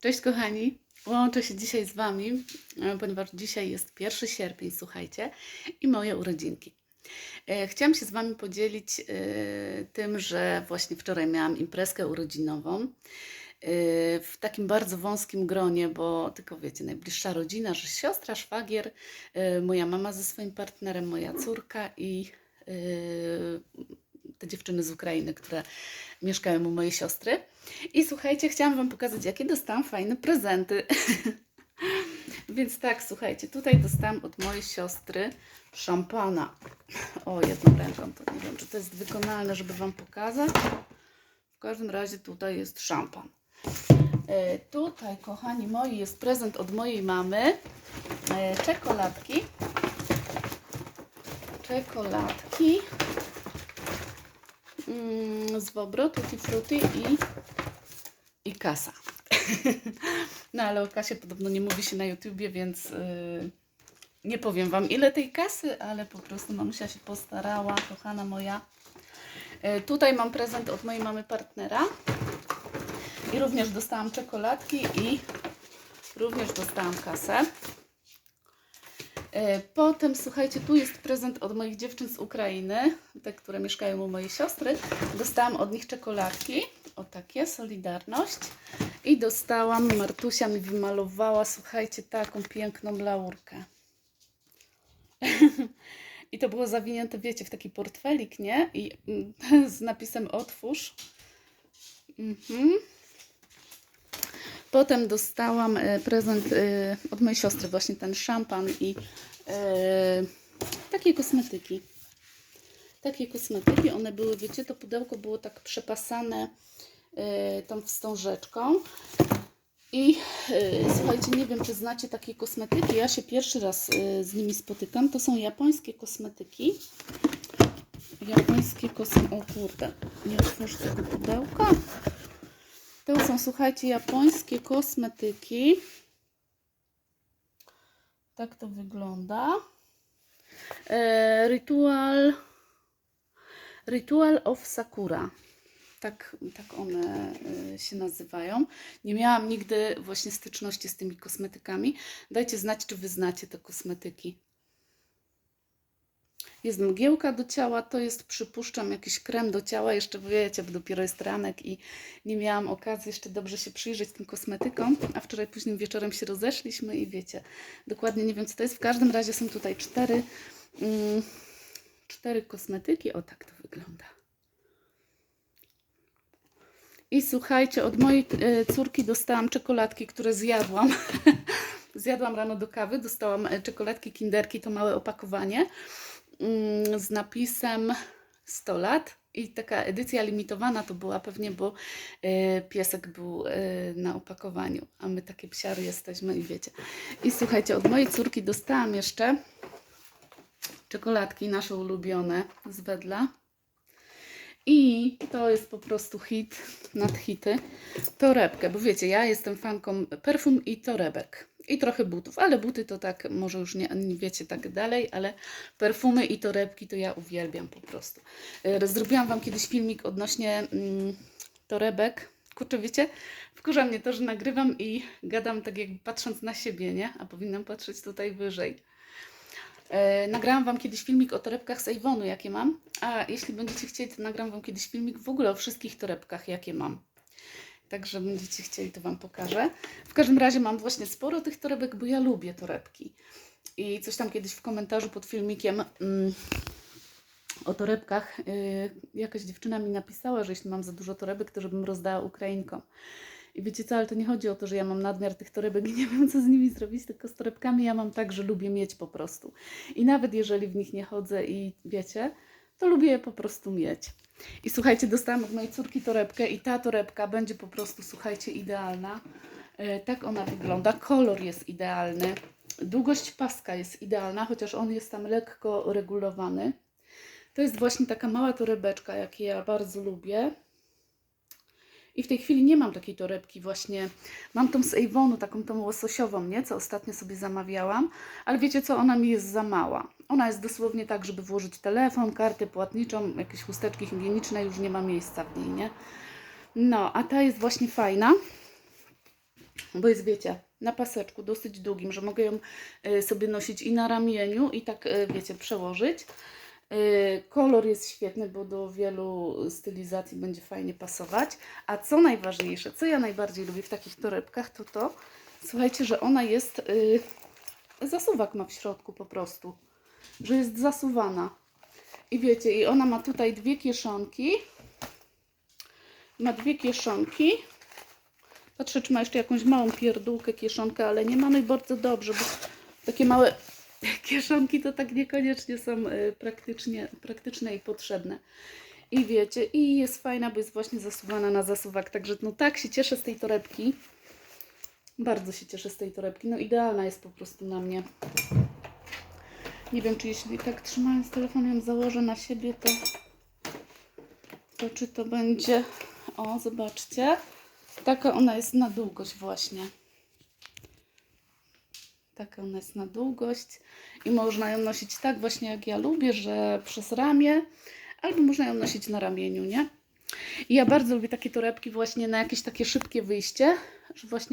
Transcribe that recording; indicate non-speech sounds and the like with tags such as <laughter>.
Cześć kochani, łączę się dzisiaj z Wami, e, ponieważ dzisiaj jest 1 sierpień, słuchajcie, i moje urodzinki. E, Chciałam się z Wami podzielić e, tym, że właśnie wczoraj miałam imprezkę urodzinową w takim bardzo wąskim gronie, bo tylko wiecie, najbliższa rodzina, że siostra, szwagier, moja mama ze swoim partnerem, moja córka i te dziewczyny z Ukrainy, które mieszkają u mojej siostry. I słuchajcie, chciałam Wam pokazać, jakie dostałam fajne prezenty. <laughs> Więc tak, słuchajcie, tutaj dostałam od mojej siostry szampana. O, jedną ręką, to nie wiem, czy to jest wykonalne, żeby Wam pokazać. W każdym razie tutaj jest szampan. E, tutaj, kochani moi, jest prezent od mojej mamy. E, czekoladki. Czekoladki mm, z Wobro, Tutti Frutti i, kasa. <laughs> no ale o kasie podobno nie mówi się na YouTubie, więc yy, nie powiem Wam ile tej kasy, ale po prostu mamusia się postarała, kochana moja. Yy, tutaj mam prezent od mojej mamy partnera i również dostałam czekoladki i również dostałam kasę. E, Potem, słuchajcie, tu jest prezent od moich dziewczyn z Ukrainy, te, które mieszkają u mojej siostry. Dostałam od nich czekoladki, o takie, Solidarność. I dostałam, Martusia mi wymalowała, słuchajcie, taką piękną laurkę. <laughs> I to było zawinięte, wiecie, w taki portfelik, nie? I mm, <laughs> z napisem otwórz. Mhm. Potem dostałam e, prezent e, od mojej siostry, właśnie ten szampan i e, takie kosmetyki. Takie kosmetyki, one były, wiecie, to pudełko było tak przepasane e, tą wstążeczką. I e, słuchajcie, nie wiem, czy znacie takie kosmetyki. Ja się pierwszy raz e, z nimi spotykam. To są japońskie kosmetyki. Japońskie kosmetyki. O kurde, nie otworzę tego pudełka. To są, słuchajcie, japońskie kosmetyki. Tak to wygląda. E, ritual. Ritual of Sakura. Tak, tak one e, się nazywają. Nie miałam nigdy właśnie styczności z tymi kosmetykami. Dajcie znać, czy wy znacie te kosmetyki. Jest mgiełka do ciała, to jest przypuszczam jakiś krem do ciała, jeszcze wiecie, bo dopiero jest ranek i nie miałam okazji jeszcze dobrze się przyjrzeć tym kosmetykom, a wczoraj późnym wieczorem się rozeszliśmy i wiecie, dokładnie nie wiem co to jest. W każdym razie są tutaj cztery, mm, cztery kosmetyki, o tak to wygląda. I słuchajcie, od mojej e, córki dostałam czekoladki, które zjadłam. <laughs> zjadłam rano do kawy, dostałam e, czekoladki kinderki, to małe opakowanie mm, z napisem 100 lat i taka edycja limitowana to była pewnie, bo e, piesek był na opakowaniu, a my takie psiary jesteśmy i wiecie. I słuchajcie, od mojej córki dostałam jeszcze czekoladki nasze ulubione z Wedla. I to jest po prostu hit nad hity. Torebkę, bo wiecie, ja jestem fanką perfum i torebek. I trochę butów, ale buty to tak, może już nie, nie wiecie tak dalej, ale perfumy i torebki to ja uwielbiam po prostu. E, Zrobiłam Wam kiedyś filmik odnośnie mm, torebek. Kurczę, wiecie, wkurza mnie to, że nagrywam i gadam tak jakby patrząc na siebie, nie? A powinnam patrzeć tutaj wyżej. E, nagrałam Wam kiedyś filmik o torebkach z Avonu, jakie mam. A jeśli będziecie chcieli, to nagram Wam kiedyś filmik w ogóle o wszystkich torebkach, jakie mam. Także będziecie chcieli, to Wam pokażę. W każdym razie mam właśnie sporo tych torebek, bo ja lubię torebki. I coś tam kiedyś w komentarzu pod filmikiem mm, o torebkach yy, jakaś dziewczyna mi napisała, że jeśli mam za dużo torebek, to żebym rozdała Ukrainkom. I wiecie co, ale to nie chodzi o to, że ja mam nadmiar tych torebek i nie wiem, co z nimi zrobić, tylko z torebkami ja mam tak, że lubię mieć po prostu. I nawet jeżeli w nich nie chodzę i wiecie, to lubię je po prostu mieć. I słuchajcie, dostałam od mojej córki torebkę i ta torebka będzie po prostu, słuchajcie, idealna. E, tak ona wygląda. Kolor jest idealny. Długość paska jest idealna, chociaż on jest tam lekko regulowany. To jest właśnie taka mała torebeczka, jakie ja bardzo lubię. I w tej chwili nie mam takiej torebki właśnie. Mam tą z Avonu, taką tą łososiową, nie? Co ostatnio sobie zamawiałam. Ale wiecie co? Ona mi jest za mała. Ona jest dosłownie tak, żeby włożyć telefon, kartę płatniczą, jakieś chusteczki higieniczne. Już nie ma miejsca w niej, nie? No, a ta jest właśnie fajna. bo jest, wiecie, na paseczku dosyć długim, że mogę ją y, sobie nosić i na ramieniu i tak, y, wiecie, przełożyć. Y, Kolor jest świetny, bo do wielu stylizacji będzie fajnie pasować. A co najważniejsze, co ja najbardziej lubię w takich torebkach, to to, słuchajcie, że ona jest, y, zasuwak ma w środku po prostu, że jest zasuwana. I wiecie, i ona ma tutaj dwie kieszonki. Ma dwie kieszonki. Patrzę, czy ma jeszcze jakąś małą pierdółkę, kieszonkę, ale nie mamy bardzo dobrze, bo takie małe kieszonki to tak niekoniecznie są y, praktycznie, praktyczne i potrzebne. I wiecie, i jest fajna, bo jest właśnie zasuwana na zasuwak, także no tak się cieszę z tej torebki. Bardzo się cieszę z tej torebki, no idealna jest po prostu na mnie. Nie wiem, czy jeśli tak trzymając telefon ją założę na siebie, to, to czy to będzie... O, zobaczcie. Taka ona jest na długość właśnie. Taka ona jest na długość i można ją nosić tak właśnie jak ja lubię, że przez ramię, albo można ją nosić na ramieniu, nie? I ja bardzo lubię takie torebki właśnie na jakieś takie szybkie wyjście, że właśnie